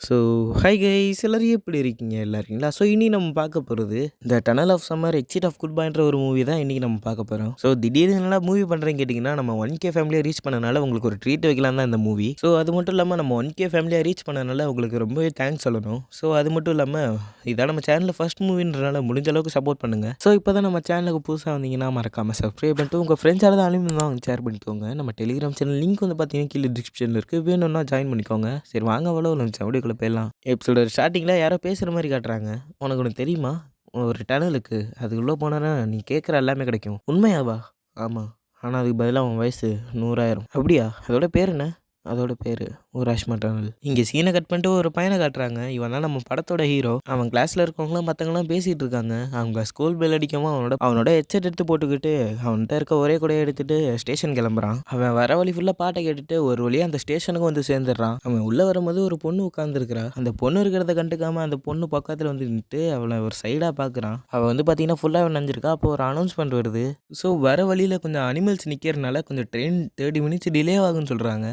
So hi guys எல்லோரும் எப்படி இருக்கீங்க? எல்லாருக்கீங்களா ஸோ இனி நம்ம பார்க்க போகிறது இந்த tunnel of summer exit of good பாய்ன்ற ஒரு மூவி தான் இன்றைக்கி நம்ம பார்க்க போகிறோம் ஸோ திடீர்னு நல்லா மூவி பண்ணுறேன்னு கேட்டிங்கன்னா நம்ம ஒன் கே ஃபேமிலியை ரீச் பண்ணனால உங்களுக்கு ஒரு ட்ரீட் வைக்கலாம் தான் இந்த மூவி ஸோ அது மட்டும் இல்லாமல் நம்ம ஒன் கே ஃபேமிலியை ரீச் பண்ணனால உங்களுக்கு ரொம்பவே தேங்க்ஸ் சொல்லணும். ஸோ அது மட்டும் இல்லாமல் இதான் நம்ம சேனலில் ஃபஸ்ட் மூவின்றனால முடிஞ்ச அளவுக்கு சப்போர்ட் பண்ணுங்கள் ஸோ இப்போ தான் நம்ம சேனலுக்கு புதுசாக வந்தீங்கன்னா மறக்காமல் சப்ஸ்கிரைப் பண்ணிட்டு உங்கள் ஃப்ரெண்ட்ஸால் தான் அனுப்பி தான் ஷேர் பண்ணிக்கோங்க. நம்ம டெலிகிராம் சேனல் லிங்க் வந்து பார்த்தீங்கன்னா கீழே டிஸ்கிரிப்ஷனில் இருக்குது வேணும்னா ஜாயின் பண்ணிக்கோங்க. சரி வாங்க அவ்வளோ இருந்துச்சு அப்படிக்குள்ளே போயிடலாம் எபிசோட ஸ்டார்டிங்கில் யாரோ பேசுகிற மாதிரி காட்டுறாங்க. உனக்கு ஒன்று தெரியுமா? ஒரு டனலுக்கு அதுக்குள்ளே போனா நீ கேட்குற எல்லாமே கிடைக்கும். உண்மையாவா? ஆமாம் ஆனால் அதுக்கு பதிலாக அவன் வயசு நூறாயிரம். அப்படியா? அதோட பேர் என்ன? அதோட பேர் ஊராஷ்மா மட்டனல். இங்கே சீனை கட் பண்ணிட்டு ஒரு பையனை காட்டுறாங்க. இவன் தான் நம்ம படத்தோட ஹீரோ அவன் கிளாஸில் இருக்கவங்களாம் மற்றவங்களாம் பேசிகிட்டு இருக்காங்க. அவங்க ஸ்கூல் பெல் அடிக்கவும் அவனோட அவனோட ஹெட்செட் எடுத்து போட்டுக்கிட்டு அவன்கிட்ட இருக்க ஒரே கூடையை எடுத்துட்டு ஸ்டேஷன் கிளம்புறான். அவன் வர வழி ஃபுல்லாக பாட்டை கேட்டுட்டு ஒரு வழியாக அந்த ஸ்டேஷனுக்கு வந்து சேர்ந்துடுறான். அவன் உள்ளே வரும்போது ஒரு பொண்ணு உட்காந்துருக்கிறா அந்த பொண்ணு இருக்கிறத கண்டுக்காம அந்த பொண்ணு பக்கத்தில் வந்து நின்றுட்டு அவளை ஒரு சைடாக பார்க்குறான் அவள் வந்து பார்த்தீங்கன்னா ஃபுல்லாக நனைஞ்சிருக்கா அப்போ ஒரு அனௌன்ஸ்மெண்ட் வருது. ஸோ வர வழியில் கொஞ்சம் அனிமல்ஸ் நிற்கிறனால கொஞ்சம் ட்ரெயின் தேர்ட்டி மினிட்ஸ் டிலே ஆகுன்னு சொல்கிறாங்க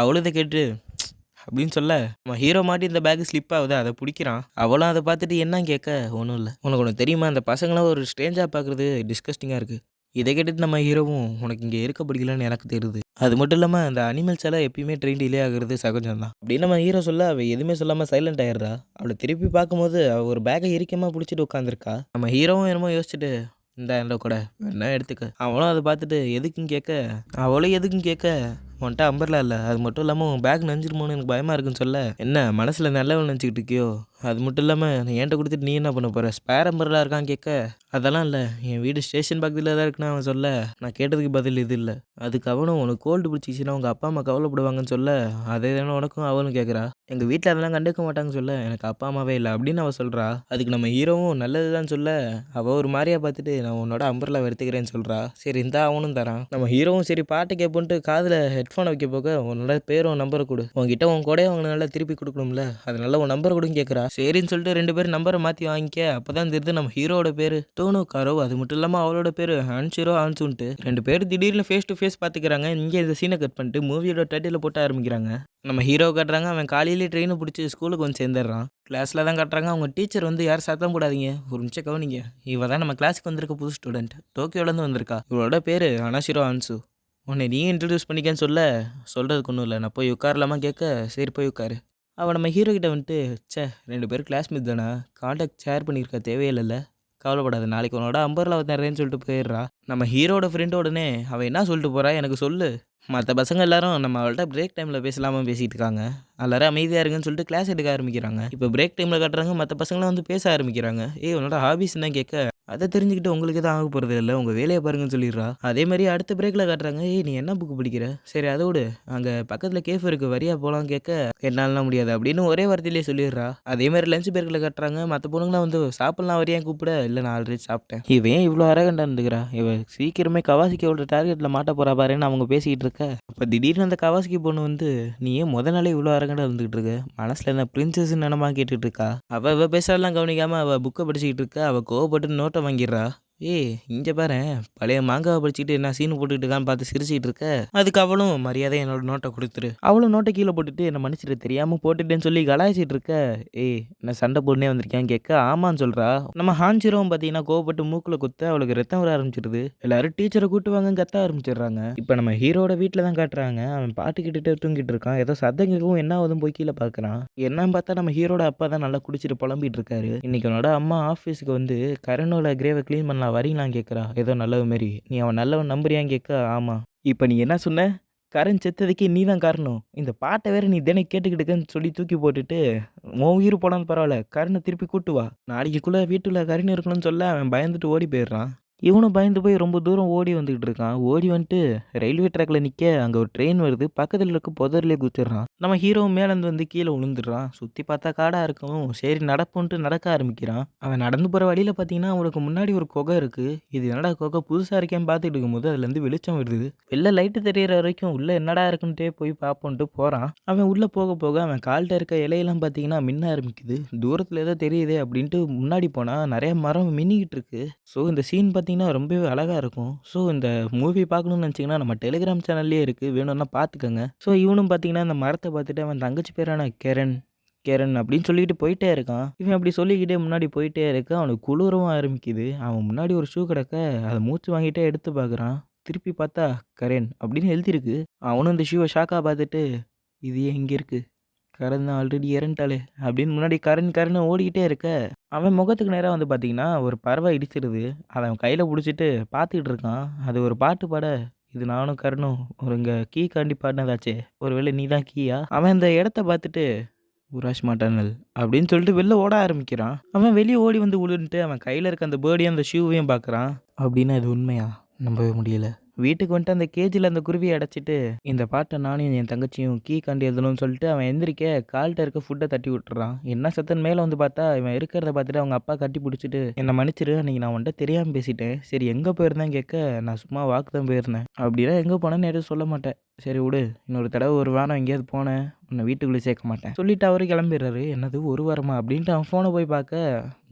அவளும் இதை கேட்டு அப்படின்னு சொல்ல நம்ம ஹீரோ மாட்டி இந்த பேக் ஸ்லிப் ஆகுது? அதை பிடிக்கிறான். அவளும் அதை பார்த்துட்டு என்ன கேட்க? ஒன்றும் இல்லை. உனக்கு ஒன்று தெரியுமா? அந்த பசங்களாம் ஒரு ஸ்ட்ரேஞ்சாக பார்க்குறது டிஸ்கஸ்டிங்காக இருக்குது இதை கேட்டுட்டு நம்ம ஹீரோவும் உனக்கு இங்கே இருக்க பிடிக்கலன்னு எனக்கு தெரியுது. அது மட்டும் இல்லாமல் அந்த அனிமல்ஸ் எல்லாம் எப்பயுமே ட்ரெயின் டிலே ஆகுறது சகஜம் தான். அப்படின்னு நம்ம ஹீரோ சொல்ல அவள் எதுவுமே சொல்லாமல் சைலண்ட் ஆயிடுறா. அவளை திருப்பி பார்க்கும்போது அவள் ஒரு பேக்கை இறுக்கமாக பிடிச்சிட்டு உட்காந்துருக்கா நம்ம ஹீரோவும் என்னமோ யோசிச்சுட்டு இந்த என்னோட கூட என்ன எடுத்துக்க. அவளும் அதை பார்த்துட்டு எதுக்கும் கேட்க? அவளும் எதுக்கும் கேட்க உன்கிட்ட அம்பர்லா இல்லை. அது மட்டும் இல்லாமல் உன் பேக் நஞ்சிருமோன்னு எனக்கு பயமாக இருக்குன்னு சொல்ல. என்ன மனசில் நல்லவன் நினச்சிக்கிட்டு இருக்கியோ? அது மட்டும் இல்லாமல் என்கிட்ட கொடுத்துட்டு நீ என்ன பண்ண போகிற ஸ்பேர் அம்பர்லா இருக்கான்னு கேட்க அதெல்லாம் இல்லை. என் வீடு ஸ்டேஷன் பக்கத்தில் தான் இருக்குன்னு அவன் சொல்ல. நான் கேட்டதுக்கு பதில் இது இல்லை. அதுக்கு அவனும் உனக்கு கோல்டு பிடிச்சிச்சின்னா உங்கள் அப்பா அம்மா கவலைப்படுவாங்கன்னு சொல்ல அதே தானே உனக்கும் அவனும் கேட்குறா. எங்கள் வீட்டில் அதெல்லாம் கண்டுக்க மாட்டாங்கன்னு சொல்ல. எனக்கு அப்பா அம்மாவே இல்லை அப்படின்னு அவள் சொல்கிறா அதுக்கு நம்ம ஹீரோவும் நல்லது தான் சொல்ல. அவள் ஒரு மாதிரியாக பார்த்துட்டு நான் உன்னோட அம்பர்லா எடுத்துக்கிறேன்னு சொல்கிறா சரி இந்த அவனும் தரான். நம்ம ஹீரோவும் சரி பாட்டு கேட்போன்ட்டு காதில் ஹெட்ஃபோனை வைக்க போக உன்னோட பேரும் நம்பரை கொடு. உங்ககிட்ட உன் கூட அவங்க நல்லா திருப்பி கொடுக்கணும்ல. அதனால உன் நம்பர் கொடுன்னு கேட்குறா. சரின்னு சொல்லிட்டு ரெண்டு பேரும் நம்பரை மாற்றி வாங்கிக்க. அப்போ தான் தெரியுது நம்ம ஹீரோட பேர் டோனோ காரோ அது மட்டும் இல்லாமல் அவளோட பேர் ஹான்சிரோ ஹான்சுன்ட்டு. ரெண்டு பேர் திடீர்னு ஃபேஸ் டு ஃபேஸ் பார்த்துக்கிறாங்க இங்கே இந்த சீனை கட் பண்ணிட்டு மூவியோட டைட்டில் போட்டு ஆரம்பிக்கிறாங்க. நம்ம ஹீரோ காட்டுறாங்க அவன் காலையிலேயே ட்ரெயினை பிடிச்சி ஸ்கூலுக்கு வந்து சேர்ந்துடுறான். கிளாஸில் தான் காட்டுறாங்க. அவங்க டீச்சர் வந்து யார் சத்தம் கூடாதீங்க ஒரு நிமிஷம் கவனிங்க. இவ தான் நம்ம கிளாஸுக்கு வந்திருக்க புது ஸ்டூடெண்ட் டோக்கியோலேருந்து வந்திருக்கா. இவளோட பேர் அனாஷிரோ ஹான்சு. உன்னை நீ இன்ட்ரடியூஸ் பண்ணிக்கன்னு சொல்ல சொல்கிறதுக்கு ஒன்றும் இல்லை. நான் போய் உட்காரலாமா கேட்க? சரி போய் உட்காரு. அவள் நம்ம ஹீரோக்கிட்ட வந்துட்டு ச்சே ரெண்டு பேரும் கிளாஸ்மேட் தானே காண்டாக்ட் ஷேர் பண்ணியிருக்க தேவையில்லைல்ல கவலைப்படாத நாளைக்கு உன்னோட அம்பரில் வந்துடுறேன்னு சொல்லிட்டு போயிடுறா. நம்ம ஹீரோட ஃப்ரெண்டு உடனே அவள் என்ன சொல்லிட்டு போகிறா எனக்கு சொல்லு. மற்ற பசங்க எல்லாரும் நம்ம அவள்கிட்ட பிரேக் டைமில் பேசலாமல் பேசிகிட்டு இருக்காங்க. எல்லாரும் அமைதியாக இருக்குன்னு சொல்லிட்டு கிளாஸ் எடுக்க ஆரம்பிக்கிறாங்க. இப்போ பிரேக் டைமில் கட்டுறாங்க மற்ற பசங்களாம் வந்து பேச ஆரம்பிக்கிறாங்க. ஏய் உன்னோட ஹாபிஸ் என்ன கேட்க. அதை தெரிஞ்சுக்கிட்டு உங்களுக்கு தான் ஆக போகிறது இல்லை. உங்கள் வேலையை பாருங்கன்னு சொல்லிடுறா. அதே மாதிரி அடுத்த பிரேக்கில் காட்டுறாங்க ஏய் நீ என்ன புக்கு படிக்கிற? சரி அதை விடு. அங்கே பக்கத்தில் கேஃப் இருக்குது வரியா போகலாம் கேட்க என்னாலலாம் முடியாது. அப்படின்னு ஒரே வார்த்தையிலே சொல்லிடுறா. அதே மாதிரி லஞ்ச் பிரேக்கில் காட்டுறாங்க மற்ற பொண்ணுங்களாம் வந்து சாப்பிட்லாம் வரியா கூப்பிட? இல்லை நான் ஆல்ரெடி சாப்பிட்டேன். இவன் இவ்வளோ அரகண்டா இருந்துக்கிறா? இவன் சீக்கிரமே கவாசிக்கோட டார்கெட்டில் மாட்ட போகிறா பாருன்னு அவங்க பேசிக்கிட்டு இருக்க. அப்போ திடீர்னு அந்த கவாசிக்கு பொண்ணு வந்து நீ ஏன் முத நாளே இவ்வளோ அரகண்டா இருந்துகிட்டு இருக்க? மனசில் என்ன பிரின்சஸ் நினமா கேட்டுட்டு இருக்கா? அவள் இவ பேசாலாம் கவனிக்காமல் அவள் புக்கை படிச்சுக்கிட்டு இருக்கா. அவள் கோவப்பட்டு நோட்டை வாங்கிடுறா ஏய் இங்கே பாரு பழைய மாங்காவை படிச்சுட்டு என்ன சீனு போட்டுக்கிட்டு இருக்கான்னு பார்த்து சிரிச்சிட்டு இருக்க? அதுக்கு அவளும் மரியாதை என்னோட நோட்டை கொடுத்துரு. அவளும் நோட்டை கீழே போட்டுட்டு என்ன மன்னிச்சிட்டு தெரியாமல் போட்டுட்டேன்னு சொல்லி கலாய்ச்சிட்டு இருக்க. ஏய் நான் சண்டை போடனே வந்திருக்கேன் கேட்க ஆமான்னு சொல்கிறா நம்ம ஹாஞ்சிரோவும் பார்த்தீங்கன்னா கோவப்பட்டு மூக்கில் குத்த அவளுக்கு ரத்தம் வர ஆரம்பிச்சிடுது எல்லாரும் டீச்சரை கூட்டுவாங்கன்னு கத்த ஆரம்பிச்சிடுறாங்க. இப்போ நம்ம ஹீரோட வீட்டில் தான் காட்டுறாங்க. அவன் பாட்டு கிட்டுட்டு தூங்கிட்டு இருக்கான். ஏதோ சத்தம் கேட்கவும் என்ன ஆகுதுன்னு போய் கீழே பார்க்குறான். என்னன்னு பார்த்தா நம்ம ஹீரோட அப்பா தான் நல்லா குடிச்சிட்டு புலம்பிட்டு இருக்காரு. இன்னைக்கு அவனோட அம்மா ஆஃபீஸுக்கு வந்து கரனோட கிரேவை க்ளீன் பண்ணலாம் நான் வரீங்களான்னு கேட்குறா ஏதோ நல்லது மாரி. நீ அவன் நல்லவன் நம்புறியான்னு கேட்க ஆமாம் இப்போ நீ என்ன சொன்ன? கரண் செத்ததுக்கு நீ தான் காரணம். இந்த பாட்டை வேறு நீ தினம் கேட்டுக்கிட்டுக்கன்னு சொல்லி தூக்கி போட்டுட்டு உன் உயிர் போனாலும் பரவாயில்ல. கருணை திருப்பி கூட்டு வா. நாளைக்குள்ளே வீட்டில் கருணை இருக்கணும்னு சொல்ல அவன் பயந்துட்டு ஓடி போயிடுறான். இவனும் பயந்து போய் ரொம்ப தூரம் ஓடி வந்துக்கிட்டு இருக்கான். ஓடி வந்துட்டு ரயில்வே ட்ராக்ல நிற்க அங்கே ஒரு ட்ரெயின் வருது. பக்கத்தில் இருக்க புதர்லேயே குத்திடுறான் நம்ம ஹீரோ மேலேருந்து வந்து கீழே விழுந்துடுறான் சுற்றி பார்த்தா காடாக இருக்கும். சரி நடப்புன்ட்டு நடக்க ஆரம்பிக்கிறான். அவன் நடந்து போகிற வழியில் பார்த்தீங்கன்னா அவனுக்கு முன்னாடி ஒரு குகை இருக்குது இது என்னடா குகை? புதுசாக இருக்கேன்னு பார்த்துட்டு இருக்கும்போது அதுலேருந்து வெளிச்சம் வருது. வெளில லைட்டு தெரியிற வரைக்கும் உள்ளே என்னடா இருக்குன்ட்டே போய் பார்ப்போன்ட்டு போகிறான் அவன் உள்ளே போக போக அவன் கால்கிட்ட இருக்க இலையெல்லாம் பார்த்தீங்கன்னா மின்ன ஆரம்பிக்குது. தூரத்தில் ஏதோ தெரியுதே அப்படின்ட்டு முன்னாடி போனால் நிறைய மரம் மின்னிக்கிட்டு இருக்கு. ஸோ இந்த சீன் பார்த்தீங்கன்னா ரொம்பவே அழகாக இருக்கும். ஸோ இந்த மூவி பார்க்கணும்னு நினச்சிங்கன்னா நம்ம டெலிகிராம் சேனல்லே இருக்குது வேணும்னா பார்த்துக்கோங்க. ஸோ இவனும் பார்த்தீங்கன்னா இந்த மரத்தை பார்த்துட்டு அவன் தங்கச்சி பேரான கெரன். கிரண் அப்படின்னு சொல்லிட்டு போயிட்டே இருக்கான். இவன் அப்படி சொல்லிக்கிட்டே முன்னாடி போயிட்டே இருக்கான் அவனுக்கு குளிரவும் ஆரம்பிக்குது. அவன் முன்னாடி ஒரு ஷூ கிடக்க அதை மூச்சு வாங்கிட்டே எடுத்து பார்க்குறான். திருப்பி பார்த்தா கரண் அப்படின்னு எழுதியிருக்கு. அவனும் இந்த ஷூவை ஷாக்காக பார்த்துட்டு இது எங்கே இங்கே கரண் ஆல்ரெடி இறந்துட்டாளே. அப்படின்னு முன்னாடி கரண் கரண் ஓடிக்கிட்டே இருக்க. அவன் முகத்துக்கு நேராக வந்து பார்த்தீங்கன்னா ஒரு பறவை இடிச்சிருது. அதை அவன் கையில் பிடிச்சிட்டு பார்த்துக்கிட்டு இருக்கான். அது ஒரு பாட்டு பாட இது நானும் கரணும் ஒரு இங்கே கீ காண்டி பாடினதாச்சே. ஒருவேளை நீ தான் கீயா? அவன் இந்த இடத்த பார்த்துட்டு உராஷ் மாட்டானல் அப்படின்னு சொல்லிட்டு வெளில ஓட ஆரம்பிக்கிறான். அவன் வெளியே ஓடி வந்து உளுன்ட்டு அவன் கையில் இருக்க அந்த பேர்டையும் அந்த ஷூவையும் பார்க்குறான் அப்படின்னா இது உண்மையா? நம்பவே முடியல. வீட்டுக்கு வந்துட்டு அந்த கேஜில் அந்த குருவியை அடைச்சிட்டு இந்த பாட்டை நானும் என் தங்கச்சியும் கீ கண்டு எழுதணும்னு சொல்லிட்டு அவன் எந்திரிக்க கால்கிட்ட இருக்க ஃபுட்டை தட்டி விட்டுறான். என்ன சத்தன் மேலே வந்து பார்த்தா இவன் இருக்கிறத பார்த்துட்டு அவங்க அப்பா கட்டி பிடிச்சிட்டு என்னை மன்னிச்சிரு அன்றைக்கி நான் வந்துட்டு தெரியாமல் பேசிட்டேன். சரி எங்கே போயிருந்தேன் கேட்க நான் சும்மா வாக்கு தான் போயிருந்தேன். அப்படின்னா எங்கே போனேன்னு எதுவும் சொல்ல மாட்டேன். சரி விடு இன்னொரு தடவை ஒரு வாரம் எங்கேயாவது போனேன் உன்னை வீட்டுக்குள்ளே சேர்க்க மாட்டேன். சொல்லிட்டு அவரு கிளம்பிடுறாரு. என்னது ஒரு வாரமா? அப்படின்ட்டு அவன் ஃபோனை போய் பார்க்க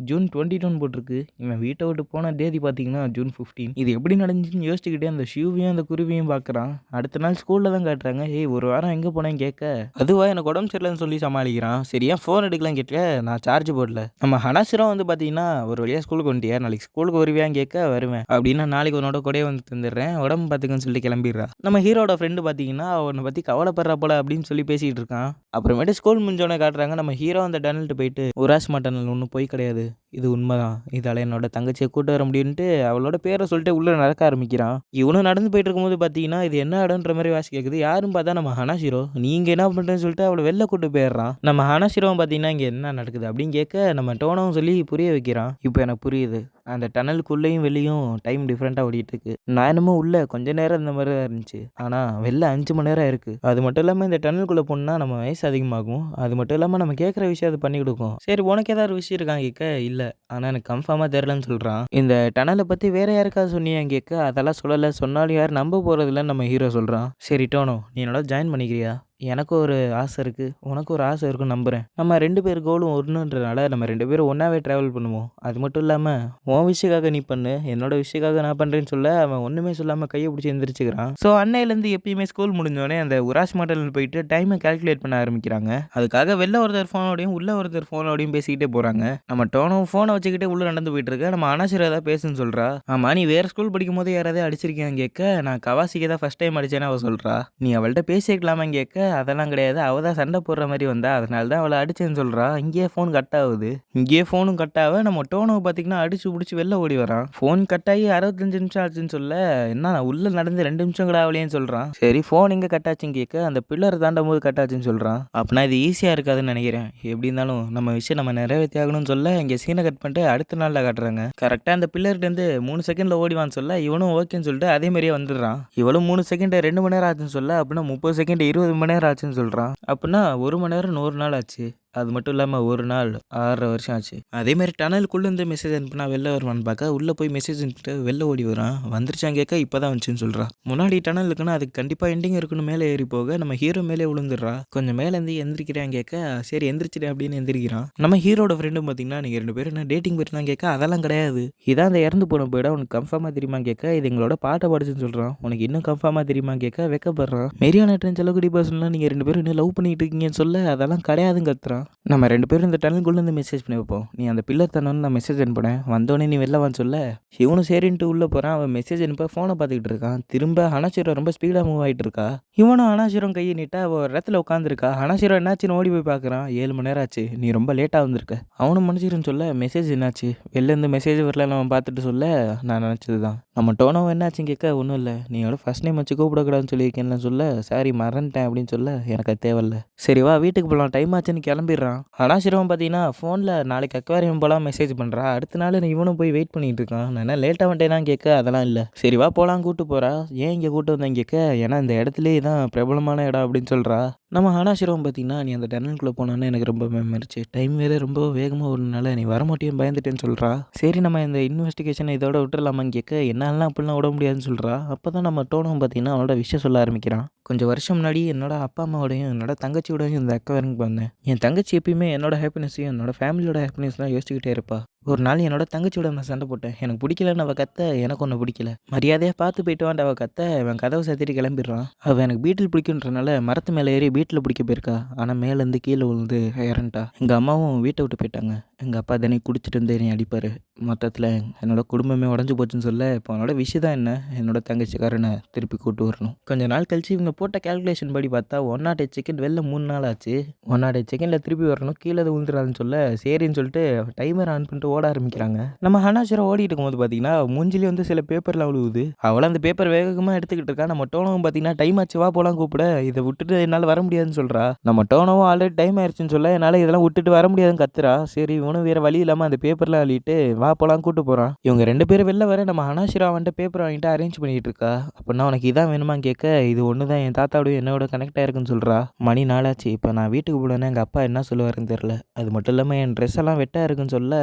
ஜூன் டுவெண்ட்டி டூன் போட்டிருக்கு. இவன் வீட்டை விட்டு போன தேதி பார்த்தீங்கன்னா ஜூன் ஃபிஃப்டீன் இது எப்படி நடந்துச்சுன்னு யோசிச்சுக்கிட்டே அந்த ஷூவையும் அந்த குருவியும் பார்க்குறான். அடுத்த நாள் ஸ்கூலில் தான் காட்டுறாங்க. ஏய் ஒரு வாரம் எங்கே போனேன்னு கேட்க? அதுவா எனக்கு உடம்பு சரியில்லைன்னு சொல்லி சமாளிக்கிறான். சரியா ஃபோன் எடுக்கலாம் கேட்க? நான் சார்ஜ் போடல. நம்ம ஹனாசிரம் வந்து பார்த்தீங்கன்னா ஒரு வழியாக ஸ்கூலுக்கு வந்துட்டியா? நாளைக்கு ஸ்கூலுக்கு வருவியான்னு கேட்க வருவேன். அப்படின்னா நாளைக்கு உன்னோட கூடயே வந்து தந்துடுறேன். உடம்பு பார்த்துக்கன்னு சொல்லி கிளம்பிடுறா. நம்ம ஹீரோட ஃப்ரெண்டு பார்த்தீங்கன்னா அவனை பற்றி கவலைப்படுறா போல அப்படின்னு சொல்லி பேசிகிட்டு இருக்கான். அப்புறமேட்டு ஸ்கூல் முடிஞ்சோடனே காட்டுறாங்க நம்ம ஹீரோ அந்த டனல்ட்டு போயிட்டு உராஸ் டனல் ஒன்றும் போய் கிடையாது. இது உண்மைதான். இதால் என்னோட தங்கச்சியை கூட்டு வர முடியும்ட்டு அவளோட பேரை சொல்லிட்டு உள்ளே நடக்க ஆரம்பிக்கிறான். இவனும் நடந்து போயிட்டு இருக்கும்போது பார்த்தீங்கன்னா இது என்ன இடம்ன்ற மாதிரி வாசி கேட்குது யாரும் பார்த்தா நம்ம ஹனாஷிரோ நீங்கள் என்ன பண்ணுறேன்னு சொல்லிட்டு அவளை வெளில கூட்டு போயிடுறான். நம்ம ஹனாஷிரோவும் பார்த்தீங்கன்னா இங்கே என்ன நடக்குது அப்படின்னு கேட்க நம்ம டோனவும் சொல்லி புரிய வைக்கிறான். இப்போ எனக்கு புரியுது. அந்த டனலுக்குள்ளேயும் வெளியும் டைம் டிஃப்ரெண்ட்டாக ஓடிட்டுருக்கு. நான் என்னமோ உள்ளே கொஞ்ச நேரம் இந்த மாதிரி தான் இருந்துச்சு. ஆனால் வெளில அஞ்சு மணி நேரம் இருக்குது அது மட்டும் இல்லாமல் இந்த டனலுக்குள்ளே போனால் நம்ம வயசு அதிகமாகும். அது மட்டும் இல்லாமல் நம்ம கேட்குற விஷயம் அது பண்ணி கொடுக்கும். சரி உனக்கு ஏதாவது விஷயம் இருக்காங்க கேட்க? இல்லை. ஆனால் எனக்கு கன்ஃபார்மாக தெரிலன்னு சொல்கிறான் இந்த டனலை பற்றி வேற யாருக்காவது சொன்னியா கேட்க? அதெல்லாம் சொல்லலை. சொன்னாலும் யார் நம்ப போகிறதில்லன்னு நம்ம ஹீரோ சொல்கிறான் சரி டோனோ நீ என்னோட ஜாயின் பண்ணிக்கிறியா? எனக்கு ஒரு ஆசை இருக்குது உனக்கு ஒரு ஆசை இருக்குன்னு நம்புகிறேன் நம்ம ரெண்டு பேர் கோலும் ஒன்றுன்றனால நம்ம ரெண்டு பேரும் ஒன்றாவே ட்ராவல் பண்ணுவோம். அது மட்டும் இல்லாமல் உன் விஷயக்காக நீ பண்ணு. என்னோட விஷயக்காக நான் பண்ணுறேன்னு சொல்ல அவன் ஒன்றுமே சொல்லாமல் கையை பிடிச்சி எந்திரிச்சுக்கிறான். ஸோ அன்னையிலேருந்து எப்பயுமே ஸ்கூல் முடிஞ்சோடனே அந்த உராஸ் மாடல் போயிட்டு டைமை கால்குலேட் பண்ண ஆரம்பிக்கிறாங்க. அதுக்காக வெளில ஒருத்தர் ஃபோனோடையும் உள்ள ஒருத்தர் ஃபோனோடையும் பேசிக்கிட்டே போகிறாங்க நம்ம டோனும் ஃபோனை வச்சுக்கிட்டே உள்ளே நடந்து போயிட்டு இருக்க. நம்ம அனாசிரியர் ஏதாவது பேசுன்னு சொல்கிறா ஆமாம் நீ வேறு ஸ்கூல் படிக்கும் போது யாராவது அடிச்சிருக்கியான்னு கேட்க நான் கவாசிக்கு தான் ஃபஸ்ட் டைம் அடித்தேன்னு அவள் சொல்கிறா நீ அவள்கிட்ட பேசிக்கலாமான்னு கேட்க அதெல்லாம் கிடையாது. அவள் தான் சண்டை போடுற மாதிரி வந்தா. அதனால தான் அவளை அடிச்சேன்னு சொல்கிறா இங்கேயே ஃபோன் கட் ஆகுது. இங்கேயே ஃபோனும் கட் ஆக நம்ம டோனோ பார்த்தீங்கன்னா அடிச்சு பிடிச்சி வெளில ஓடி வரான். ஃபோன் கட் ஆகி அறுபத்தஞ்சு நிமிஷம் ஆச்சுன்னு சொல்ல என்ன உள்ளே நடந்து ரெண்டு நிமிஷம் கூட ஆகலையேன்னு சொல்கிறான் சரி ஃபோன் எங்கே கட் ஆச்சுன்னு கேட்க அந்த பில்லர் தாண்டும் போது கட் ஆச்சுன்னு சொல்கிறான் அப்படின்னா இது ஈஸியாக இருக்காதுன்னு நினைக்கிறேன். எப்படி இருந்தாலும் நம்ம விஷயம் நம்ம நிறைவேற்றி ஆகணும்னு சொல்ல இங்கே சீனை கட் பண்ணிட்டு அடுத்த நாளில் காட்டுறாங்க. கரெக்டாக அந்த பில்லர்கிட்டேருந்து மூணு செகண்டில் ஓடிவான்னு சொல்ல இவனும் ஓகேன்னு சொல்லிட்டு அதே மாதிரியே வந்துடுறான். இவளும் மூணு செகண்ட் ரெண்டு மணி நேரம் ஆச்சுன்னு சொல்ல அப்படின்னா முப்பது செகண்ட் இருபது மணி நேரம் ஆச்சுன்னு சொல்கிறான் அப்படின்னா ஒரு மணி நேரம் நூறு நாள் ஆச்சு. அது மட்டும் இல்லாமல் ஒரு நாள் ஆறரை வருஷம் ஆச்சு. அதே மாதிரி டனலுக்குள்ளே இருந்து மெசேஜ் அனுப்புனா வெளில வருவான்னு பார்க்க உள்ளே போய் மெசேஜ் அனுப்பிட்டு வெளில ஓடி வரான். வந்துருச்சான் கேட்க இப்போ தான் வந்துச்சுன்னு சொல்கிறான் முன்னாடி டனல் இருக்குன்னா அதுக்கு கண்டிப்பாக எண்டிங் இருக்குன்னு மேலே ஏறி போக நம்ம ஹீரோ மேலே விழுந்துடுறா. கொஞ்சம் மேலேருந்து எந்திரிக்கிறான் கேட்க சரி எந்திரிச்சிடு அப்படின்னு எந்திரிக்கிறான். நம்ம ஹீரோட ஃப்ரெண்டும் பார்த்தீங்கன்னா நீங்கள் ரெண்டு பேரும் என்ன டேட்டிங் போயிருந்தான் கேட்க அதெல்லாம் கிடையாது. இதான் அந்த இறந்து போன போயிடா உனக்கு கன்ஃபார்மாக தெரியுமா கேட்க இது எங்களோட பாட்டை படிச்சுன்னு சொல்கிறான் உனக்கு இன்னும் கன்ஃபார்மாக தெரியுமா கேட்க வெக்கப்படுறான். மெரியான ட்ரெயின் செல்லக்குடி பர்சன்லாம் நீங்கள் ரெண்டு பேரும் இன்னும் லவ் பண்ணிட்டு இருக்கீங்கன்னு சொல்ல அதெல்லாம் கிடையாதுன்னு கத்துறான். நம்ம ரெண்டு பேரும் இந்த டனலுக்குள்ளே இருந்து மெசேஜ் பண்ணி வைப்போம். நீ அந்த பில்லர் தானோன்னு நான் மெசேஜ் அனுப்பினேன். வந்தோடனே நீ வெளில வான்னு சொல்ல. இவனும் சரின்ட்டு உள்ளே போகிறான் அவன் மெசேஜ் அனுப்ப ஃபோனை பார்த்துக்கிட்டு இருக்கான். திரும்ப அனாச்சிரம் ரொம்ப ஸ்பீடாக மூவ் ஆகிட்டு இருக்கா? இவனும் அனாச்சிரம் கையை நீட்டா அவள் ஒரு இடத்துல உட்காந்துருக்கா அனாச்சிரம் என்னாச்சுன்னு ஓடி போய் பார்க்குறான். ஏழு மணி நேரம் ஆச்சு. நீ ரொம்ப லேட்டாக வந்திருக்க. அவனும் மனுஷருன்னு சொல்ல. மெசேஜ் என்னாச்சு? வெளிலேருந்து மெசேஜ் வரல. அவன் பார்த்துட்டு சொல்ல. நான் நினச்சது தான் நம்ம டோனோ என்னாச்சுன்னு கேட்க ஒன்றும் இல்லை. நீ எவ்வளோ ஃபஸ்ட் நேம் வச்சு கூப்பிடக்கூடாதுன்னு சொல்லியிருக்கேன்னு சொல்ல. சாரி மறந்துட்டேன் அப்படின்னு சொல்ல. எனக்கு அது தேவையில்ல. சரி வா வீட்டுக்கு போகலாம் டைம் ஆச்சுன்னு கிளம்பி கிளம்பிடுறான். அனாசிரம் பார்த்தீங்கன்னா ஃபோனில் நாளைக்கு அக்வாரியம் போகலாம் மெசேஜ் பண்ணுறா அடுத்த நாள் இவனும் போய் வெயிட் பண்ணிட்டு இருக்கான். நான் என்ன லேட்டாக வந்துட்டேனா கேட்க அதெல்லாம் இல்லை. சரி வா போகலாம் கூட்டு போகிறா ஏன் இங்கே கூட்டு வந்தேன் கேட்க ஏன்னா இந்த இடத்துலேயே தான் பிரபலமான இடம் அப்படின்னு சொல்கிறா நம்ம ஆனாசிரமம் பார்த்தீங்கன்னா நீ அந்த டனலுக்குள்ளே போனோன்னு எனக்கு ரொம்ப மெமரிச்சு டைம் வேறு ரொம்ப வேகமாக ஓடுனால நீ வரமாட்டேன்னு பயந்துட்டேன்னு சொல்கிறா சரி நம்ம இந்த இன்வெஸ்டிகேஷனை இதோட விட்டுடலாமான்னு கேட்க என்னாலாம் அப்படிலாம் விட முடியாதுன்னு சொல்கிறா அப்போ தான் நம்ம டோனும் பார்த்தீங்கன்னா அவனோட விஷயம் சொல்ல ஆரம்பிக்கிறான். கொஞ்சம் வருஷம் முன்னாடி என்னோட அப்பா அம்மாவோடையும் என்னோட தங்கச்சியோடையும் இந்த அக்கவரனுக்கு வந்தேன் என் தங்கச்சி எப்பயுமே என்னோட ஹாப்பினஸையும் என்னோட ஃபேமிலியோட ஹாப்பினஸ் தான் யோசிச்சுக்கிட்டே இருப்பா. ஒரு நாள் என்னோட தங்கச்சியோட நான் சண்டை போட்டேன். எனக்கு பிடிக்கலன்னு அவள் கத்த எனக்கு ஒன்று பிடிக்கல. மரியாதையாக பார்த்து போயிட்டு வாண்ட அவள் கத்த அவன் கதவை சேர்த்துட்டு கிளம்பிடுறான். அவள் எனக்கு பீட்டில் பிடிக்குன்றனால மரத்து மேலே ஏறி பீட்டில் பிடிக்க போயிருக்கா. ஆனால் மேலேருந்து கீழே விழுந்து இறந்துட்டா. எங்கள் அம்மாவும் வீட்டை விட்டு போயிட்டாங்க. எங்கள் அப்பா தானே குடிச்சிட்டு வந்து என்னை அடிப்பார். மொத்தத்தில் என்னோட குடும்பமே உடஞ்சி போச்சுன்னு சொல்ல இப்போ அவனோட விஷயம் தான் என்ன என்னோட தங்கச்சிக்காரனை திருப்பி கூட்டு வரணும். கொஞ்ச நாள் கழிச்சு இவங்க போட்ட கேல்குலேஷன் படி பார்த்தா ஒன் நாட் எயிட் செகண்ட் வெளில மூணு நாள் ஆச்சு. ஒன் நாட் எயிட் செகண்டில் திருப்பி வரணும். கீழே விழுந்துடாதுன்னு சொல்ல சரின்னு சொல்லிட்டு டைமர் ஆன் பண்ணிட்டு ஓட ஆரம்பிக்கிறாங்க. நம்ம ஹனாஷரா ஓடிட்டு இருக்கும்போது பார்த்தீங்கன்னா மூஞ்சிலே வந்து சில பேப்பர்லாம் விழுவுது அவளை அந்த பேப்பர் வேகமாக எடுத்துக்கிட்டு இருக்கா. நம்ம டோனவும் பார்த்தீங்கன்னா டைம் ஆச்சு வா போலாம் கூப்பிட. இதை விட்டுட்டு என்னால் வர முடியாதுன்னு சொல்கிறா நம்ம டோனவும் ஆல்ரெடி டைம் ஆயிடுச்சுன்னு சொல்ல என்னால் இதெல்லாம் விட்டுட்டு வர முடியாதுன்னு கத்துறா. சரி இவனும் வேறு வழி இல்லாமல் அந்த பேப்பர்லாம் அழிட்டு வா போலாம் கூட்டு போகிறான் இவங்க ரெண்டு பேரும் வெளில வர நம்ம ஹனாஷிரா வந்துட்டு பேப்பர் வாங்கிட்டு அரேஞ்ச் பண்ணிட்டு இருக்கா. அப்படின்னா உனக்கு இதான் வேணுமான்னு கேட்க இது ஒன்று தான் என் தாத்தாவோட என்னோட கனெக்ட் ஆயிருக்குன்னு சொல்கிறா மணி நாளாச்சு. இப்போ நான் வீட்டுக்கு போனேன்னா எங்கள் அப்பா என்ன சொல்லுவாருன்னு தெரில அது மட்டும் இல்லாமல் என் ட்ரெஸ் எல்லாம் வெட்டாக இருக்குன்னு சொல்ல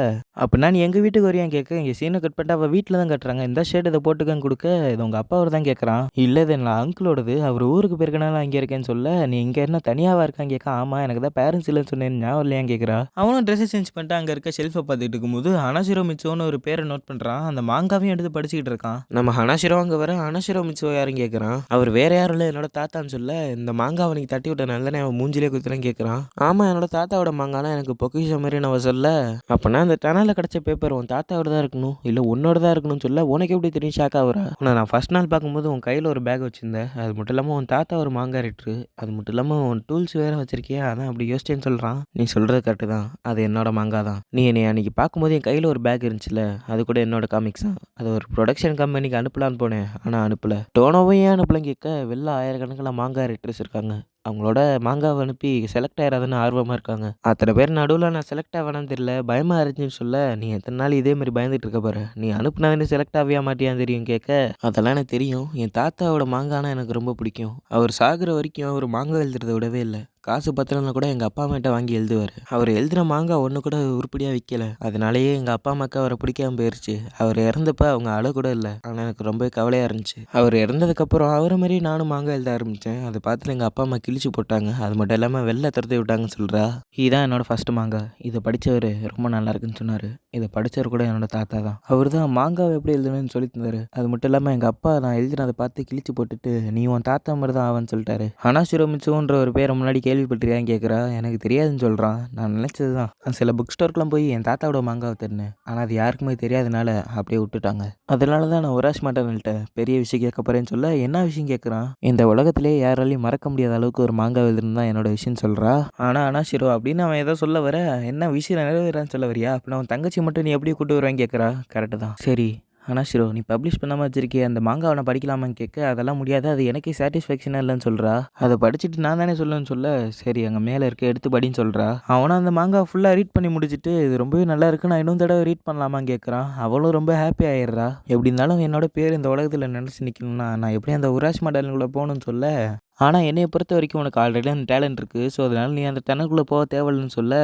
அப்படின்னா நீ எங்கள் வீட்டுக்கு வரியான்னு கேட்க இங்கே சீனை கட் பண்ணிட்டு அவள் வீட்டில் தான் கட்டுறாங்க. இந்த ஷர்ட் இதை போட்டுக்கன்னு கொடுக்க. இது உங்கள் அப்பா அவர் தான் கேட்குறான் இல்லை இது நான் அங்கிளோடது அவர் ஊருக்கு போயிருக்கனால அங்கே இருக்கேன்னு சொல்ல. நீ இங்கே என்ன தனியாவா இருக்கான்னு கேட்க ஆமாம் எனக்கு தான் பேரண்ட்ஸ் இல்லைன்னு சொன்னேன் ஞாபகம் இல்லையான்னு கேட்குறா அவனும் ட்ரெஸ்ஸை சேஞ்ச் பண்ணிட்டு அங்கே இருக்க ஷெல்ஃபை பார்த்துட்டு இருக்கும்போது ஹனாசிரோ மிச்சோன்னு ஒரு பேரை நோட் பண்ணுறான் அந்த மாங்காவையும் எடுத்து படிச்சுக்கிட்டு இருக்கான். நம்ம ஹனாசிரோ அங்கே வர ஹனாசிரோ மிச்சோ யாரும் கேட்குறான் அவர் வேற யாரும் இல்லை என்னோட தாத்தான்னு சொல்ல. இந்த மாங்காய் அவனுக்கு தட்டி விட்ட நல்ல அவன் மூஞ்சிலே குத்துறேன்னு கேட்குறான் ஆமாம் என்னோட தாத்தாவோட மாங்காலாம் எனக்கு பொக்கிஷம் மாதிரி நான் சொல்ல. அப்போனா அந்த டனலில் கிடச்ச பேப்பர் உன் தாத்தாவோட தான் இருக்கணும்? இல்லை உன்னோட தான் இருக்கணும்னு சொல்ல உனக்கு எப்படி தெரியும் ஷாக் ஆகுறா? உன்னை நான் ஃபஸ்ட் நாள் பார்க்கும்போது உன் கையில் ஒரு பேக் வச்சுருந்தேன். அது மட்டும் இல்லாமல் உன் தாத்தா ஒரு மாங்காய் ரைட்ரு அது மட்டும் இல்லாமல் உன் டூல்ஸ் வேறு வச்சிருக்கியா? அதான் அப்படி யோசிச்சேன்னு சொல்கிறான் நீ சொல்கிறது கரெக்டு தான். அது என்னோட மாங்காய் தான். நீ என்னை அன்றைக்கி பார்க்கும்போது என் கையில் ஒரு பேக் இருந்துச்சுல அது கூட என்னோட காமிக்ஸ் தான். அது ஒரு ப்ரொடக்ஷன் கம்பெனிக்கு அனுப்பலான்னு போனேன். ஆனால் அனுப்பலை. டோனோவும் ஏன் அனுப்பலன்னு கேட்க வெளில ஆயிரக்கணக்கில் மாங்காய் ரைட்டர்ஸ் இருக்காங்க. அவங்களோட மாங்காவை அனுப்பி செலக்ட் ஆயிடாதுன்னு ஆர்வமாக இருக்காங்க. அத்தனை பேர் நடுவில் நான் செலக்ட் ஆவேனான்னு தெரியல. பயமாக இருந்துச்சுன்னு சொல்ல நீ எத்தனை நாள் இதே மாதிரி பயந்துட்டு இருக்க பாரு நீ அனுப்புனாவே செலக்ட் ஆவியா மாட்டியான்னு தெரியும் கேட்க. அதெல்லாம் எனக்கு தெரியும். என் தாத்தாவோட மாங்கானா எனக்கு ரொம்ப பிடிக்கும். அவர் சாகிற வரைக்கும் அவர் மாங்காய் எழுதுறத விடவே இல்லை. காசு பத்திரம்னா கூட எங்கள் அப்பா அம்மாட்ட வாங்கி எழுதுவார். அவர் எழுதுகிற மாங்காய் ஒன்று கூட உருப்படியாக விற்கல அதனாலேயே எங்கள் அப்பா அம்மாக்கு அவரை பிடிக்காம போயிடுச்சு அவர் இறந்தப்ப அவங்க அழ கூட இல்லை. ஆனால் எனக்கு ரொம்ப கவலையாக இருந்துச்சு. அவர் இறந்ததுக்கப்புறம் அவரை மாதிரி நானும் மாங்காய் எழுத ஆரம்பித்தேன் அதை பார்த்துட்டு எங்கள் அப்பா அம்மா கிழிச்சு போட்டாங்க. அது மட்டும் இல்லாமல் வெளில துரத்தி விட்டாங்கன்னு சொல்கிறா இதுதான் என்னோடய ஃபஸ்ட்டு மாங்காய் இதை படித்தவர் ரொம்ப நல்லா இருக்குன்னு சொன்னார். இதை படித்தவர் கூட என்னோட தாத்தா தான். அவர் தான் மாங்காவை எப்படி எழுதணும்னு சொல்லி தந்தார். அது மட்டும் இல்லாமல் எங்கள் அப்பா நான் எழுதினதை பார்த்து கிழிச்சு போட்டுட்டு நீ உன் தாத்தா மாதிரி தான் ஆவான்னு சொல்லிட்டாரு. ஹனாசிரோ மிச்சுன்ற ஒரு பேரை முன்னாடி கேள்விப்பட்டிருக்கான்னு கேட்குறா எனக்கு தெரியாதுன்னு சொல்கிறான் நான் நினச்சது தான். சில புக் ஸ்டோருக்குலாம் போய் என் தாத்தாவோட மாங்காவை தருனேன் ஆனால் அது யாருக்குமே தெரியாதனால அப்படியே விட்டுட்டாங்க. அதனால தான் நான் உராஷ் மாட்டேன்னுட்ட பெரிய விஷயம் கேட்க போகிறேன்னு சொல்ல என்ன விஷயம் கேட்குறான் இந்த உலகத்திலே யாராலையும் மறக்க முடியாத அளவுக்கு ஒரு மாங்காய் எழுதுன்னு தான் என்னோட விஷயம் சொல்கிறா ஆனால் அனாஷிரோ அப்படின்னு அவன் ஏதோ சொல்ல வர என்ன விஷயம் நிறைவேறான்னு சொல்ல வரியா? அப்படின்னு அவன் தங்கச்சி மட்டும் நீ எப்படி கூட்டு வருவான்னு கேட்குறா? கரெக்டு தான். சரி. அனாஷிரோ நீ பப்ளிஷ் பண்ணாமல் வச்சிருக்கிய அந்த மாங்காவை நான் படிக்கலாமான்னு கேட்க அதெல்லாம் முடியாது. அது எனக்கே சாட்டிஸ்ஃபேக்ஷனாக இல்லைன்னு சொல்கிறா அதை படிச்சுட்டு நான் தானே சொல்லுன்னு சொல்ல? சரி அங்கே மேலே இருக்க எடுத்து படின்னு சொல்கிறா அவனும் அந்த மாங்காவை ஃபுல்லாக ரீட் பண்ணி முடிச்சுட்டு இது ரொம்பவே நல்லா இருக்கு நான் இன்னும் தடவை ரீட் பண்ணலாமான்னு கேட்குறான். அவளும் ரொம்ப ஹாப்பி ஆயிடுறா. எப்படி இருந்தாலும் என்னோட பேர் இந்த உலகத்தில் நினச்சி நிற்கணும்னா நான் எப்படி அந்த உராஷ் மாடலுக்குள்ளே போகணும்னு சொல்ல? ஆனால் என்னைய பொறுத்த வரைக்கும் உனக்கு ஆல்ரெடி அந்த டேலண்ட் இருக்குது ஸோ அதனால் நீ அந்த டனக்குள்ளே போக தேவையில்லைன்னு சொல்ல.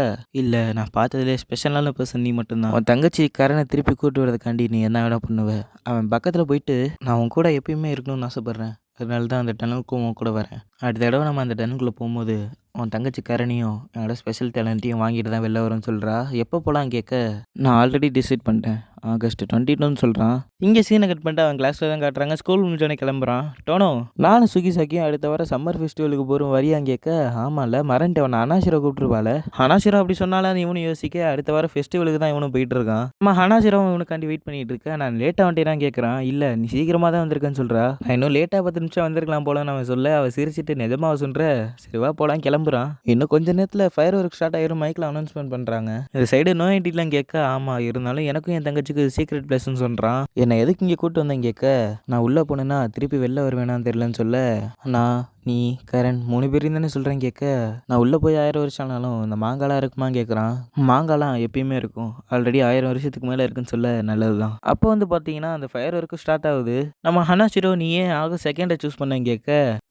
இல்லை நான் பார்த்ததுலே ஸ்பெஷலான பர்சன் நீ மட்டும்தான். உன் தங்கச்சி கரனை திருப்பி கூட்டு வரதுக்காண்டி நீ என்ன வேணா பண்ணுவ. அவன் பக்கத்தில் போயிட்டு நான் உன் கூட எப்பயுமே இருக்கணும்னு ஆசைப்பட்றேன். அதனால தான் அந்த டனலுக்கும் உன் கூட வரேன். அடுத்த தடவை நம்ம அந்த டனலுக்குள்ளே போகும்போது உன் தங்கச்சி கரணியும் என்னோட ஸ்பெஷல் டேலண்ட்டையும் வாங்கிட்டு தான் வெளில வரும்னு சொல்கிறா எப்போ போகலாம் கேட்க நான் ஆல்ரெடி டிசைட் பண்ணிட்டேன். ஆகஸ்ட் டுவெண்ட்டி டூன்னு சொல்கிறான் இங்கே சீனை கட் பண்ணிட்டு அவன் கிளாஸில் தான் காட்டுறாங்க. ஸ்கூல் முடிஞ்சோடனே கிளம்புறான். டோனோ. நானும் சுகி சாக்கியும் அடுத்த வாரம் சம்மர் ஃபெஸ்டிவலுக்கு போகிறோம் வரியான்னு கேட்க ஆமாம்ல மறந்துட்டு அவனை அனாசிரா கூப்பிட்டுருவாள் அனாசிரா அப்படி சொன்னாலும் இவனும் யோசிக்க அடுத்த வாரம் ஃபெஸ்டிவலுக்கு தான் இவனும் போயிட்டு இருக்கான். அம்மா அனாசிராவும் இவனுக்காண்டி வெயிட் பண்ணிட்டு இருக்கேன் நான் லேட்டாக வந்துட்டேன் கேட்குறான். இல்லை நீ சீக்கிரமாக தான் வந்திருக்கேன்னு சொல்கிறா நான் இன்னும் லேட்டாக பத்து நிமிஷம் வந்திருக்கலாம் போலன்னு அவன் சொல்ல அவன் சிரிச்சிட்டு நிஜமாக சொல்கிற சரி வா போலாம் கிளம்புறான். இன்னும் கொஞ்ச நேரத்தில் ஃபயர் ஒர்க் ஸ்டார்ட் ஆயிரும் மைக்கில் அனௌன்ஸ்மெண்ட் பண்ணுறாங்க இந்த சைடு நோ ஐடிலாம் கேட்க ஆமாம் இருந்தாலும் எனக்கும் என் தங்கச்சிக்கு சீக்ரெட் பிளேஸ்னு சொல்கிறான் என்னை எதுக்கு இங்கே கூப்பிட்டு வந்தேன் கேட்க நான் உள்ளே போனேன்னா திருப்பி வெளில வருவேனான்னு தெரிலன்னு சொல்ல. நான் நீ கரண் மூணு பேரையும் தானே சொல்கிறேன் கேட்க. நான் உள்ளே போய் ஆயிரம் வருஷம் ஆனாலும் இந்த மாங்காலாம் இருக்குமான்னு கேட்குறான். மாங்காலாம் எப்பயுமே இருக்கும். ஆல்ரெடி ஆயிரம் வருஷத்துக்கு மேலே இருக்குன்னு சொல்ல நல்லது தான் அப்போ வந்து பார்த்தீங்கன்னா அந்த ஃபயர் ஒர்க்கு ஸ்டார்ட் ஆகுது. நம்ம ஹனாச்சிரோ நீ ஏன் ஆக செகண்டை சூஸ் பண்ணேன் கேட்க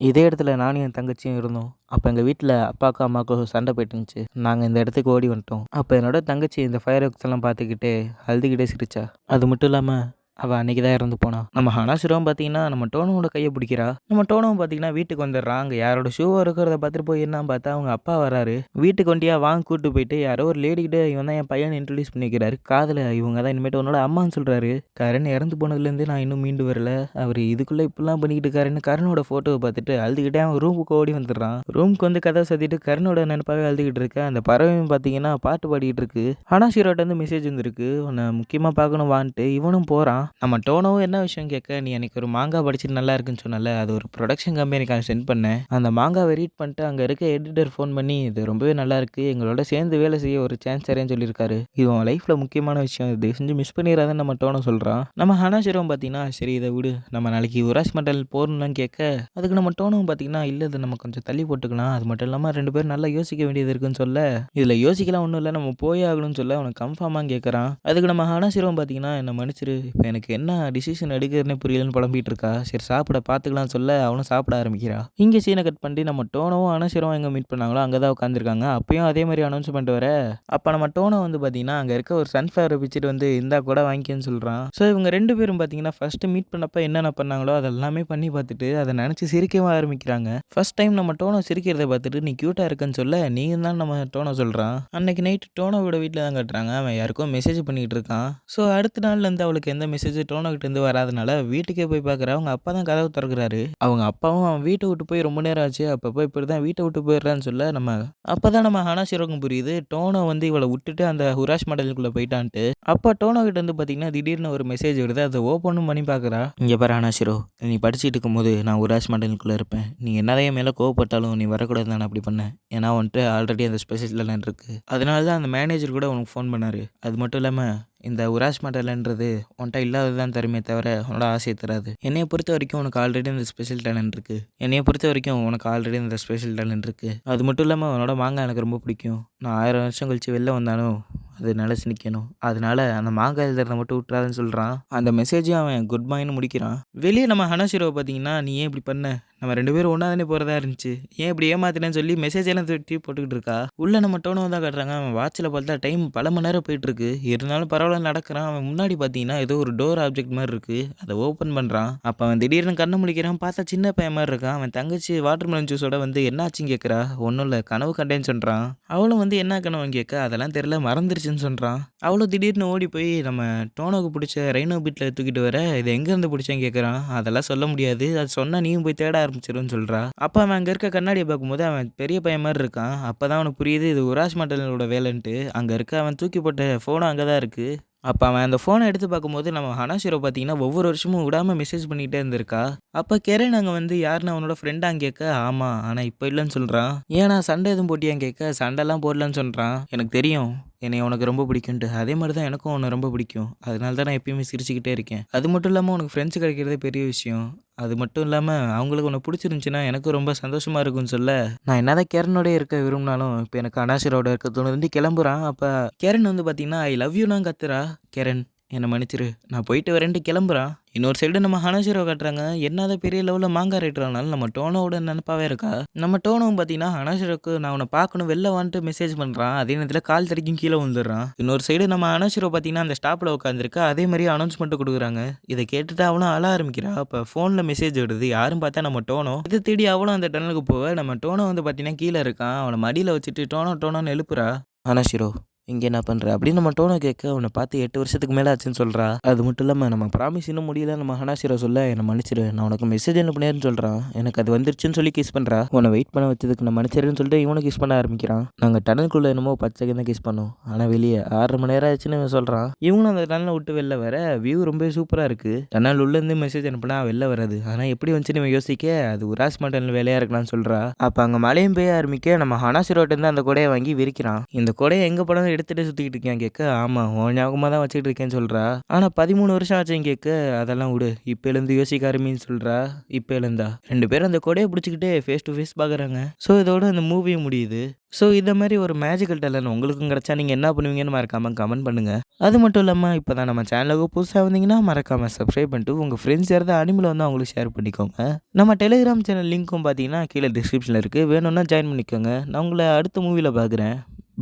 இதே இடத்துல நானும் என் தங்கச்சியும் இருந்தோம். அப்போ எங்கள் வீட்டில் அப்பாக்கும் அம்மாவுக்கும் சண்டை போயிட்டு இருந்துச்சு. நாங்கள் இந்த இடத்துக்கு ஓடி வந்துட்டோம். அப்போ என்னோட தங்கச்சி இந்த ஃபயர் ஒர்க்ஸ் எல்லாம் பார்த்துக்கிட்டே அழுதுகிட்டே சிரிச்சா. அது மட்டும் இல்லாமல் அவள் அன்றைக்கி தான் இறந்து போனா. நம்ம ஹனாசுரம் பார்த்தீங்கன்னா நம்ம டோனோட கையை பிடிக்கிறா. நம்ம டோனோவும் பார்த்தீங்கன்னா வீட்டுக்கு வந்துடுறா அங்கே யாரோட ஷூவாக இருக்கிறத பார்த்துட்டு போய் என்ன பார்த்தா அவங்க அப்பா வராரு. வீட்டுக்கு வண்டியா வாங்க கூட்டு போயிட்டு யாரோ ஒரு லேடிக்கிட்ட இவன் தான் என் பையனை இன்ட்ரடியூஸ் பண்ணிக்கிறாரு. காதில் இவங்க தான் இனிமேட்டு உன்னோட அம்மான்னு சொல்கிறாரு கரண் இறந்து போனதுலேருந்து நான் இன்னும் மீண்டு வரல. அவர் இதுக்குள்ளே இப்படிலாம் பண்ணிக்கிட்டு இருக்காருன்னு கரனோட ஃபோட்டோவை பார்த்துட்டு அழுதுகிட்டே அவன் ரூமுக்கு ஓடி வந்துடுறான். ரூமுக்கு வந்து கதை சத்திட்டு கரனோட நினைப்பாகவே அழுதுகிட்டு இருக்கேன் அந்த பறவையும் பார்த்தீங்கன்னா பாட்டு பாடிக்கிட்டு இருக்கு. ஹனாஷிரோட்ட வந்து மெசேஜ் வந்திருக்கு. உன்னை முக்கியமாக பார்க்கணும் வான்ட்டு இவனும் போகிறான் நம்ம டோனோவும் என்ன விஷயம் கேட்க நீ எனக்கு ஒரு மாங்காய் படிச்சுட்டு நல்லா இருக்குன்னு சொன்னல அது ஒரு ப்ரொடக்ஷன் கம்பெனிக்கு சென்ட் பண்ணேன் அந்த மாங்காவை ரீட் பண்ணிட்டு அங்கே இருக்க எடிட்டர் ஃபோன் பண்ணி இது ரொம்பவே நல்லா இருக்கு எங்களோட சேர்ந்து வேலை செய்ய ஒரு சான்ஸ் தரேன்னு சொல்லியிருக்காரு. இது உன் லைஃப்பில் முக்கியமான விஷயம் இது செஞ்சு மிஸ் பண்ணிடாதன்னு நம்ம டோனோ சொல்கிறான் நம்ம ஹனாசிரம் பார்த்தீங்கன்னா சரி இதை விடு. நம்ம நாளைக்கு உராஸ் மண்டல் போகணும்லாம் கேட்க அதுக்கு நம்ம டோனும் பார்த்தீங்கன்னா இல்லை இது நம்ம கொஞ்சம் தள்ளி போட்டுக்கலாம். அது மட்டும் இல்லாமல் ரெண்டு பேரும் நல்லா யோசிக்க வேண்டியது இருக்குன்னு சொல்ல. இதில் யோசிக்கலாம் ஒன்றும் இல்லை. நம்ம போயே ஆகணும்னு சொல்ல அவனுக்கு கன்ஃபார்மாக கேட்குறான் அதுக்கு நம்ம ஹனாசிரம் பார்த்தீங்கன்னா என்னை மன்னிச்சிரு இப்போ எனக்கு என்ன டிசிஷன் எடுக்கிறதுனே புரியலன்னு புலம்பிட்டு இருக்கா சரி சாப்பிட பார்த்துக்கலாம் சொல்ல அவனும் சாப்பிட ஆரம்பிக்கிறா. இங்கே சீனை கட் பண்ணி நம்ம டோனவும் அனசிரம் எங்கே மீட் பண்ணாங்களோ அங்கே தான் உட்காந்துருக்காங்க அப்பயும் அதே மாதிரி அனௌன்ஸ் பண்ணிட்டு வர. அப்போ நம்ம டோனோ வந்து பார்த்தீங்கன்னா அங்கே இருக்க ஒரு சன்ஃப்ளவரை பிச்சுட்டு வந்து இந்தா கூட வாங்கிக்கன்னு சொல்கிறான் ஸோ இவங்க ரெண்டு பேரும் பார்த்தீங்கன்னா ஃபஸ்ட்டு மீட் பண்ணப்போ என்னென்ன பண்ணாங்களோ அதெல்லாமே பண்ணி பார்த்துட்டு அதை நினச்சி சிரிக்கவும் ஆரம்பிக்கிறாங்க. ஃபர்ஸ்ட் டைம் நம்ம டோனை சிரிக்கிறத பார்த்துட்டு நீ க்யூட்டாக இருக்குன்னு சொல்ல நீங்கள் தான் நம்ம டோனோ சொல்கிறான் அன்னைக்கு நைட்டு டோனோவோட வீட்டில் தான் கட்டுறாங்க. அவன் யாருக்கும் மெசேஜ் பண்ணிகிட்டு இருக்கான். ஸோ அடுத்த நாள்லேருந்து அவளுக்கு எந்த மெசேஜ் டோனோகிட்டேருந்து வராதனால வீட்டுக்கே போய் பார்க்குற அவங்க அப்பா தான் கதவு திறக்கிறாரு. அவங்க அப்பாவும் அவன் வீட்டை விட்டு போய் ரொம்ப நேரம் ஆச்சு. அப்போ போய் இப்படி தான் வீட்டை விட்டு போயிடுறான்னு சொல்ல நம்ம அப்போ தான் நம்ம ஹனாசிரோக்கும் புரியுது. டோனோ வந்து இவளை விட்டுட்டு அந்த ஹுராஷ் மாடலுக்குள்ளே போயிட்டான்ட்டு. அப்போ டோனோக்கிட்ட வந்து பார்த்தீங்கன்னா திடீர்னு ஒரு மெசேஜ் வருது. அதை ஓப்பனும் பண்ணி பார்க்குறா இங்கே பாரு ஹனாசிரோ நீ படிச்சுட்டு இருக்கும்போது நான் ஹுராஷ் மாடலுக்குள்ளே இருப்பேன். நீ என்னதான் மேலே கோவப்பட்டாலும் நீ வரக்கூடாது நான் அப்படி பண்ணேன் ஏன்னா வந்துட்டு ஆல்ரெடி அந்த ஸ்பெஷல் இருக்கு இருக்குது அதனால தான் அந்த மேனேஜர் கூட உனக்கு ஃபோன் பண்ணார். அது மட்டும் இல்லாமல் இந்த உராஷ் மாடலன்றது உன்ட்ட இல்லாதது தான் தருமே தவிர உன்னோட ஆசையை தராது. என்னையை பொறுத்த வரைக்கும் உனக்கு ஆல்ரெடி இந்த ஸ்பெஷல் டேலண்ட் இருக்குது என்னையை பொறுத்த வரைக்கும் உனக்கு ஆல்ரெடி இந்த ஸ்பெஷல் டேலண்ட் இருக்குது அது மட்டும் இல்லாமல் உன்னோட மாங்காய் எனக்கு ரொம்ப பிடிக்கும். நான் ஆயிரம் வருஷம் கழிச்சு வெளில வந்தாலும் அது நிலச்சி நிற்கணும் அதனால அந்த மாங்காய் எழுதுறதை மட்டும் விட்டுறாதுன்னு சொல்கிறான் அந்த மெசேஜையும் அவன் குட் பாய்னு முடிக்கிறான். வெளியே நம்ம ஹனாஷிரோவை பார்த்தீங்கன்னா நீ ஏன் இப்படி பண்ண? நம்ம ரெண்டு பேரும் ஒன்றா தானே போகிறதா இருந்துச்சு. ஏன் இப்படி ஏமாத்தினேன்னு சொல்லி மெசேஜ் எல்லாம் திட்டி போட்டுக்கிட்டு இருக்கா? உள்ளே நம்ம டோனோ தான் காட்டுறாங்க. அவன் வாட்சில் பார்த்தா டைம் பல மணி நேரம் போயிட்டுருக்கு இருந்தாலும் பரவாயில்ல நடக்கிறான். அவன் முன்னாடி பார்த்தீங்கன்னா ஏதோ ஒரு டோர் ஆப்ஜெக்ட் மாதிரி இருக்குது அதை ஓப்பன் பண்ணுறான் அப்போ அவன் திடீர்னு கண்ணை முழிக்கிறான். பார்த்தா சின்ன பையன் மாதிரி இருக்கான். அவன் தங்கச்சி வாட்டர் மெலன் ஜூஸோட வந்து என்னாச்சுன்னு கேட்குறா ஒன்றும் இல்லை கனவு கண்டேன்னு சொல்கிறான் அவளும் வந்து என்ன கனவுன்னு கேட்க அதெல்லாம் தெரியல. மறந்துருச்சுன்னு சொல்கிறான் அவ்வளோ திடீர்னு ஓடி போய் நம்ம டோனோக்கு பிடிச்ச ரெய்னோ பீட்டில் தூக்கிட்டு வர இது எங்கேருந்து பிடிச்சேன்னு கேட்குறான் அதெல்லாம் சொல்ல முடியாது. அது சொன்னால் நீயும் போய் தேட ஆரம்பிச்சிருன்னு சொல்கிறா அப்போ அவன் அங்கே இருக்க கண்ணாடியை பார்க்கும்போது அவன் பெரிய பையன் மாதிரி இருக்கான். அப்போ தான் அவனுக்கு புரியுது இது உராஷ் மண்டலோட வேலைன்ட்டு. அங்கே இருக்க அவன் தூக்கி போட்ட ஃபோனும் அங்கே தான் இருக்குது அப்போ அவன் அந்த ஃபோனை எடுத்து பார்க்கும்போது நம்ம ஹனாஷிரோ பார்த்தீங்கன்னா ஒவ்வொரு வருஷமும் விடாமல் மெசேஜ் பண்ணிகிட்டே இருந்திருக்கா. அப்போ கிரண் அங்கே வந்து யாருன்னு அவனோட ஃப்ரெண்டாங்க கேட்க ஆமாம் ஆனால் இப்போ இல்லைன்னு சொல்கிறான் ஏன்னா சண்டை எதுவும் போட்டியான்னு கேட்க சண்டைலாம் போடலன்னு சொல்கிறான் எனக்கு தெரியும். என்னை உனக்கு ரொம்ப பிடிக்கும்ட்டு அதே மாதிரி தான் எனக்கும் உன்னை ரொம்ப பிடிக்கும். அதனால தான் நான் எப்பயுமே சிரிச்சுக்கிட்டே இருக்கேன். அது மட்டும் இல்லாமல் உனக்கு ஃப்ரெண்ட்ஸ் கிடைக்கிறதே பெரிய விஷயம். அது மட்டும் இல்லாமல் அவங்களுக்கு உன்னை பிடிச்சிருந்துச்சின்னா எனக்கும் ரொம்ப சந்தோஷமாக இருக்கும்னு சொல்ல. நான் என்னதான் கேரனோடய இருக்க விரும்பினாலும் இப்போ எனக்கு அனாசிரோட இருக்க தோணுது கிளம்புறான். அப்போ கேரன் வந்து பார்த்தீங்கன்னா ஐ லவ் யூ நான் கத்துறா. கேரன். என்னை மன்னிச்சிரு நான் போயிட்டு வரேன்ட்டு கிளம்புறான் இன்னொரு சைடு நம்ம ஹனசிரோ காட்டுறாங்க. என்னதான் பெரிய லெவலில் மாங்காய் ரேட்டுறனால நம்ம டோனோட நினப்பாவே இருக்கா? நம்ம டோனவும் பார்த்தீங்கன்னா ஹனோஷிரோக்கு நான் உன்னை பார்க்கணும் வெளில வந்துட்டு மெசேஜ் பண்ணுறான் அதே நேரத்தில் கால் தடிக்கும் கீழே வந்துடுறான் இன்னொரு சைடு நம்ம ஹனசிரோ பார்த்தீங்கன்னா அந்த ஸ்டாப்பில் உட்காந்துருக்கா அதே மாதிரி அனௌன்ஸ்மெண்ட் கொடுக்குறாங்க. இதை கேட்டுட்டு அவளும் அழ ஆரம்பிக்கிறா. அப்போ ஃபோனில் மெசேஜ் வருது. யாரும் பார்த்தா நம்ம டோனோ. இதை தேடி அவளும் அந்த டனலுக்கு போவ. நம்ம டோனோ வந்து பார்த்தீங்கன்னா கீழே இருக்கான். அவனை மடியில் வச்சுட்டு டோனோ டோனோன்னு எழுப்புறா. ஹனோஷிரோ இங்கே என்ன பண்ணுற அப்படின்னு நம்ம டோனை கேட்க அவனை பார்த்து எட்டு வருஷத்துக்கு மேலே ஆச்சுன்னு சொல்கிறா அது மட்டும் இல்லாமல் நம்ம ப்ராமிஸ் இன்னும் முடியல. நம்ம ஹனாசிரோ சொல்ல என்னை மன்னிச்சிரு. நான் உனக்கு மெசேஜ் அனுப்புனேன்னு சொல்கிறான் எனக்கு அது வந்துருச்சுன்னு சொல்லி கிஸ் பண்ணுறா உன்னை வெயிட் பண்ண வச்சதுக்கு நான் மன்னிச்சிருன்னு சொல்லிட்டு இவனும் கிஸ் பண்ண ஆரம்பிக்கிறான். நாங்கள் டனலுக்குள்ளே என்னமோ பத்து செகண்ட் தான் கிஸ் பண்ணோம். ஆனால் வெளியே ஆறு மணி நேரம் ஆச்சுன்னு இவன் சொல்கிறான் இவனும் அந்த டனலை விட்டு வெளில வர வியூ ரொம்ப சூப்பராக இருக்குது டனல் உள்ளேருந்து மெசேஜ் அனுப்புனா வெளில வராது. ஆனால் எப்படி வந்துச்சுன்னு இவன் யோசிக்க அது உராஸ் மாட்டனில் வேலையாக இருக்கலாம்னு சொல்கிறா அப்போ அங்கே மலையும் பெய்ய ஆரம்பிக்க நம்ம ஹனாசிரோட்டேருந்து அந்த கொடையை வாங்கி விரிக்கிறான். இந்த கொடையை எங்கே படம் எடுத்துகிட்டு சுற்றிக்கிட்டு இருக்கேன் கேட்க ஆமாம் உன் ஞாபகமாக தான் வச்சுக்கிட்டு இருக்கேன்னு சொல்கிறா ஆனால் பதிமூணு வருஷம் ஆச்சுன்னு கேட்க அதெல்லாம் விடு இப்போ எழுந்து யோசிக்க ஆரம்பின்னு சொல்கிறா இப்போ எழுந்தா. ரெண்டு பேரும் அந்த கொடையை பிடிச்சிக்கிட்டே ஃபேஸ் டு ஃபேஸ் பார்க்குறாங்க ஸோ இதோட அந்த மூவியும் முடியுது. ஸோ இந்த மாதிரி ஒரு மேஜிக்கல் டேலண்ட் உங்களுக்கும் கிடச்சா நீங்கள் என்ன பண்ணுவீங்கன்னு மறக்காமல் கமெண்ட் பண்ணுங்கள் அது மட்டும் இல்லாமல் இப்போ தான் நம்ம சேனலுக்கு புதுசாக வந்தீங்கன்னா மறக்காமல் சப்ஸ்கிரைப் பண்ணிட்டு உங்கள் ஃப்ரெண்ட்ஸ் யாராவது அனிமல் வந்து அவங்களுக்கு ஷேர் பண்ணிக்கோங்க. நம்ம டெலிகிராம் சேனல் லிங்க்கும் பார்த்தீங்கன்னா கீழே டிஸ்கிரிப்ஷனில் இருக்குது வேணும்னா ஜாயின் பண்ணிக்கோங்க. நான் உங்களை அடுத்த மூவியில் பார்க்குறேன்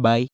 பாய்